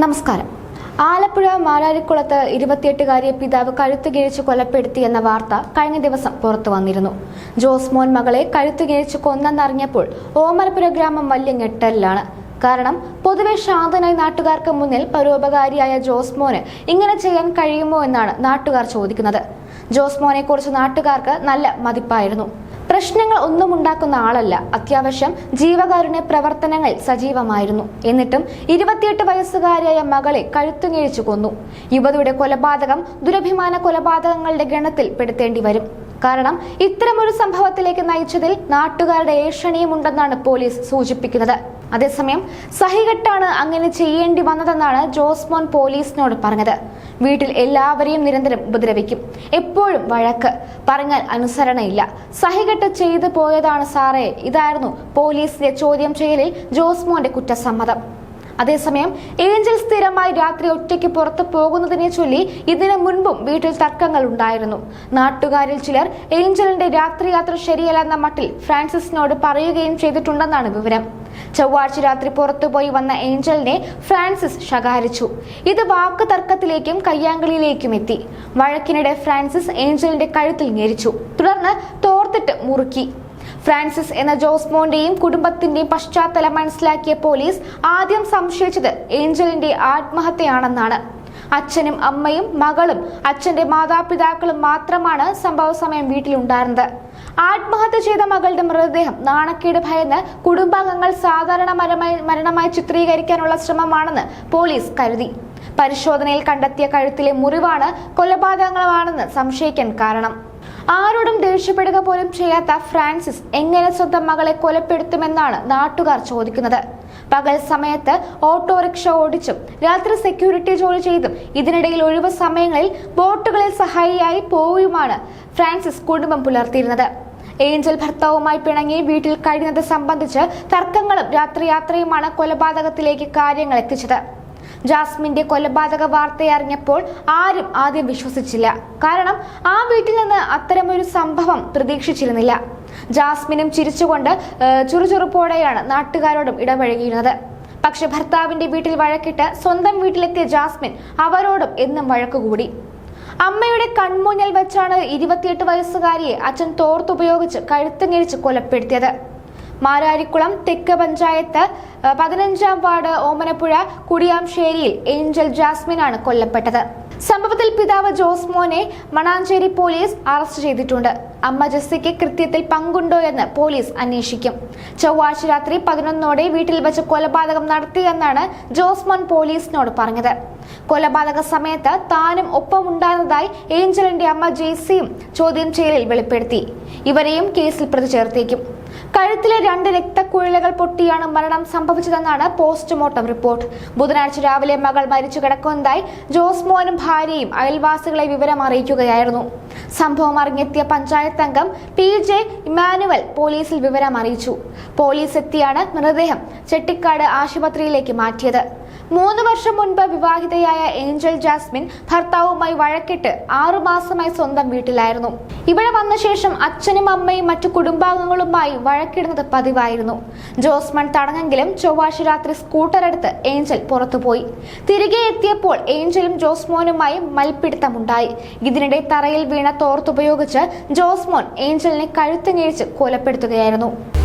നമസ്കാരം. ആലപ്പുഴ മാരാരിക്കുളത്ത് ഇരുപത്തിയെട്ടുകാരിയെ പിതാവ് കഴുത്തു കിഴിച്ച് കൊലപ്പെടുത്തിയെന്ന വാർത്ത കഴിഞ്ഞ ദിവസം പുറത്തു വന്നിരുന്നു. ജോസ്മോൻ മകളെ കഴുത്തു കിഴിച്ച് കൊന്നെന്നറിഞ്ഞപ്പോൾ ഓമലപ്പുര ഗ്രാമം വലിയ ഞെട്ടലിലാണ്. കാരണം പൊതുവെ ശാന്തനായി നാട്ടുകാർക്ക് മുന്നിൽ പരോപകാരിയായ ജോസ്മോന് ഇങ്ങനെ ചെയ്യാൻ കഴിയുമോ എന്നാണ് നാട്ടുകാർ ചോദിക്കുന്നത്. ജോസ്മോനെ കുറിച്ച് നാട്ടുകാർക്ക് നല്ല മതിപ്പായിരുന്നു. പ്രശ്നങ്ങൾ ഒന്നും ഉണ്ടാക്കുന്ന ആളല്ല. അത്യാവശ്യം ജീവകാരുണ്യ പ്രവർത്തനങ്ങൾ സജീവമായിരുന്നു. എന്നിട്ടും ഇരുപത്തിയെട്ട് വയസ്സുകാരിയായ മകളെ കഴുത്തുകിഴിച്ചു കൊന്നു. യുവതിയുടെ കൊലപാതകം ദുരഭിമാന കൊലപാതകങ്ങളുടെ ഗണത്തിൽ പെടുത്തേണ്ടി വരും. കാരണം ഇത്തരമൊരു സംഭവത്തിലേക്ക് നയിച്ചതിൽ നാട്ടുകാരുടെ ഏഷണിയുമുണ്ടെന്നാണ് പോലീസ് സൂചിപ്പിക്കുന്നത്. അതേസമയം സഹികെട്ടാണ് അങ്ങനെ ചെയ്യേണ്ടി വന്നതെന്നാണ് ജോസ്മോൻ പോലീസിനോട് പറഞ്ഞത്. വീട്ടിൽ എല്ലാവരെയും നിരന്തരം ഉപദ്രവിക്കും. എപ്പോഴും വഴക്ക് പറഞ്ഞാൽ അനുസരണയില്ല. സഹികെട്ട് ചെയ്തു പോയതാണ് സാറേ. ഇതായിരുന്നു പോലീസിന്റെ ചോദ്യം ചെയ്യലിൽ ജോസ്മോന്റെ കുറ്റസമ്മതം. അതേസമയം ഏഞ്ചൽ സ്ഥിരമായി രാത്രി ഒറ്റയ്ക്ക് പുറത്തു പോകുന്നതിനെ ചൊല്ലി ഇതിനു മുൻപും വീട്ടിൽ തർക്കങ്ങൾ ഉണ്ടായിരുന്നു. നാട്ടുകാരിൽ ചിലർ ഏഞ്ചലിന്റെ രാത്രിയാത്ര ശരിയല്ലെന്ന മട്ടിൽ ഫ്രാൻസിസിനോട് പറയുകയും ചെയ്തിട്ടുണ്ടെന്നാണ് വിവരം. ചൊവ്വാഴ്ച രാത്രി പുറത്തുപോയി വന്ന ഏഞ്ചലിനെ ഫ്രാൻസിസ് ശകാരിച്ചു. ഇത് വാക്ക് തർക്കത്തിലേക്കും കയ്യാങ്കളിയിലേക്കും എത്തി. വഴക്കിനിടെ ഫ്രാൻസിസ് ഏഞ്ചലിന്റെ കഴുത്തിൽ ഞെരിച്ചു. തുടർന്ന് തോർത്തിട്ട് മുറുക്കി. ഫ്രാൻസിസ് എന്ന ജോസ്മോന്റെയും കുടുംബത്തിന്റെയും പശ്ചാത്തലം മനസ്സിലാക്കിയ പോലീസ് ആദ്യം സംശയിച്ചത് ഏഞ്ചലിന്റെ ആത്മഹത്യയാണെന്നാണ്. അച്ഛനും അമ്മയും മകളും അച്ഛന്റെ മാതാപിതാക്കളും മാത്രമാണ് സംഭവ സമയം വീട്ടിലുണ്ടായിരുന്നത്. ആത്മഹത്യ ചെയ്ത മകളുടെ മൃതദേഹം നാണക്കേട് ഭയന്ന് കുടുംബാംഗങ്ങൾ സാധാരണ മരമായി മരണമായി ചിത്രീകരിക്കാനുള്ള ശ്രമമാണെന്ന് പോലീസ് കരുതി. പരിശോധനയിൽ കണ്ടെത്തിയ കഴുത്തിലെ മുറിവാണ് കൊലപാതകങ്ങളാണെന്ന് സംശയിക്കാൻ കാരണം. ആരോടും ദേഷ്യപ്പെടുക പോലും ചെയ്യാത്ത ഫ്രാൻസിസ് എങ്ങനെ സ്വന്തം മകളെ കൊലപ്പെടുത്തുമെന്നാണ് നാട്ടുകാർ ചോദിക്കുന്നത്. പകൽ സമയത്ത് ഓട്ടോറിക്ഷ ഓടിച്ചും രാത്രി സെക്യൂരിറ്റി ജോലി ചെയ്തും ഇതിനിടയിൽ ഒഴിവ് സമയങ്ങളിൽ ബോട്ടുകളിൽ സഹായിയായി പോവുകയുമാണ് ഫ്രാൻസിസ് കുടുംബം പുലർത്തിയിരുന്നത്. ഏഞ്ചൽ ഭർത്താവുമായി പിണങ്ങി വീട്ടിൽ കഴിയുന്നത് സംബന്ധിച്ച് തർക്കങ്ങളും രാത്രി യാത്രയുമാണ് കൊലപാതകത്തിലേക്ക് കാര്യങ്ങൾ എത്തിച്ചത്. ജാസ്മിന്റെ കൊലപാതക വാർത്തയറിഞ്ഞപ്പോൾ ആരും ആദ്യം വിശ്വസിച്ചില്ല. കാരണം ആ വീട്ടിൽ നിന്ന് അത്തരമൊരു സംഭവം പ്രതീക്ഷിച്ചിരുന്നില്ല. ജാസ്മിനും ചിരിച്ചുകൊണ്ട് ചുറുചുറുപ്പോടെയാണ് നാട്ടുകാരോടും ഇടപഴകിയിരുന്നത്. പക്ഷെ ഭർത്താവിന്റെ വീട്ടിൽ വഴക്കിട്ട് സ്വന്തം വീട്ടിലെത്തിയ ജാസ്മിൻ അവരോടും എന്നും വഴക്കുകൂടി അമ്മയുടെ കൺമുന്നിൽ വെച്ചാണ് ഇരുപത്തിയെട്ട് വയസ്സുകാരിയെ അച്ഛൻ തോർത്തുപയോഗിച്ച് കഴുത്തുങ്ങിരിച്ച് കൊലപ്പെടുത്തിയത്. മാരാരിക്കുളം തെക്ക് പഞ്ചായത്ത് പതിനഞ്ചാം വാർഡ് ഓമനപ്പുഴ കുടിയാംശേരിയിൽ ഏഞ്ചൽ ജാസ്മിനാണ് കൊല്ലപ്പെട്ടത്. സംഭവത്തിൽ പിതാവ് ജോസ് മോനെ മണാഞ്ചേരി പോലീസ് അറസ്റ്റ് ചെയ്തിട്ടുണ്ട്. അമ്മ ജസ്സിക്ക് കൃത്യത്തിൽ പങ്കുണ്ടോ എന്ന് പോലീസ് അന്വേഷിക്കും. ചൊവ്വാഴ്ച രാത്രി പതിനൊന്നോടെ വീട്ടിൽ വെച്ച് കൊലപാതകം നടത്തിയെന്നാണ് ജോസ് മോൻ പോലീസിനോട് പറഞ്ഞത്. കൊലപാതക സമയത്ത് താനും ഒപ്പമുണ്ടായിരുന്നതായി ഏഞ്ചലിന്റെ അമ്മ ജെയ്സിയും ചോദ്യം ചെയ്യലിൽ വെളിപ്പെടുത്തി. ഇവരെയും കേസിൽ പ്രതി ചേർത്തേക്കും കഴുത്തിലെ രണ്ട് രക്തക്കുഴലുകൾ പൊട്ടിയാണ് മരണം സംഭവിച്ചതെന്നാണ് പോസ്റ്റ്മോർട്ടം റിപ്പോർട്ട്. ബുധനാഴ്ച രാവിലെ മകൾ മരിച്ചു കിടക്കുന്നതായി ജോസ് മോനും ഭാര്യയും അയൽവാസികളെ വിവരം അറിയിക്കുകയായിരുന്നു. സംഭവം അറിഞ്ഞെത്തിയ പഞ്ചായത്ത് അംഗം പി ജെ ഇമാനുവൽ പോലീസിൽ വിവരം അറിയിച്ചു. പോലീസ് എത്തിയാണ് മൃതദേഹം ചെട്ടിക്കാട് ആശുപത്രിയിലേക്ക് മാറ്റിയത്. മൂന്ന് വർഷം മുൻപ് വിവാഹിതയായ ഏഞ്ചൽ ജാസ്മിൻ ഭർത്താവുമായി വഴക്കിട്ട് ആറുമാസമായി സ്വന്തം വീട്ടിലായിരുന്നു. ഇവിടെ വന്ന ശേഷം അച്ഛനും അമ്മയും മറ്റു കുടുംബാംഗങ്ങളുമായി വഴക്കിടുന്നത് പതിവായിരുന്നു. ജോസ്മൺ തടഞ്ഞെങ്കിലും ചൊവ്വാഴ്ച രാത്രി സ്കൂട്ടർ എടുത്ത് ഏഞ്ചൽ പുറത്തുപോയി. തിരികെ എത്തിയപ്പോൾ ഏഞ്ചലും ജോസ്മോനുമായി മൽപ്പിടുത്തമുണ്ടായി. ഇതിനിടെ തറയിൽ വീണ തോർത്തുപയോഗിച്ച് ജോസ്മോൻ ഏഞ്ചലിനെ കഴുത്ത് കൊലപ്പെടുത്തുകയായിരുന്നു.